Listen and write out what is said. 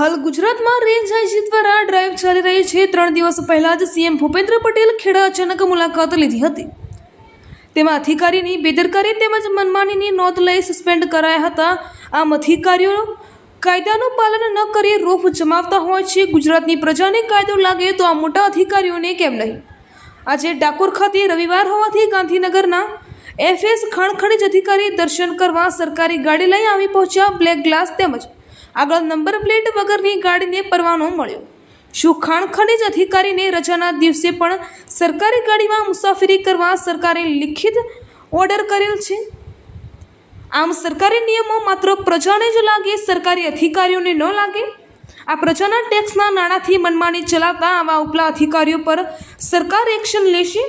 ગુજરાતમાં range IG દ્વારા drive ચાલી રહી છે. ત્રણ દિવસ પહેલાં જ સીએમ ભૂપેન્દ્ર પટેલ ખેડા અચાનક મુલાકાત લીધી હતી. તેમાં અધિકારીની બેદરકારી તેમજ મનમાનીની નોંધ લઈ સસ્પેન્ડ કરાયા હતા. આમ અધિકારીઓ કાયદાનું પાલન ન કરી રોફ જમાવતા હોય છે. ગુજરાતની પ્રજાને કાયદો લાગે તો આ મોટા અધિકારીઓને કેમ નહીં? આજે ડાકોર ખાતે રવિવાર હોવાથી ગાંધીનગરના એફએસ ખણખણીજ અધિકારી દર્શન કરવા સરકારી ગાડી લઈ આવી પહોંચ્યા. બ્લેક ગ્લાસ તેમજ આગળ નંબર પ્લેટ વગરની ગાડીને પરવાનો મળ્યો. શું ખાણ ખનીજ અધિકારીને રજાના દિવસે પણ સરકારી ગાડીમાં મુસાફરી કરવા સરકારે લિખિત ઓર્ડર કરેલ છે? આમ સરકારી નિયમો માત્ર પ્રજાને જ લાગે, સરકારી અધિકારીઓને ન લાગે? આ પ્રજાના ટેક્સના નાણાંથી મનમાની ચલાવતા આવા ઉપલા અધિકારીઓ પર સરકાર એક્શન લેશે?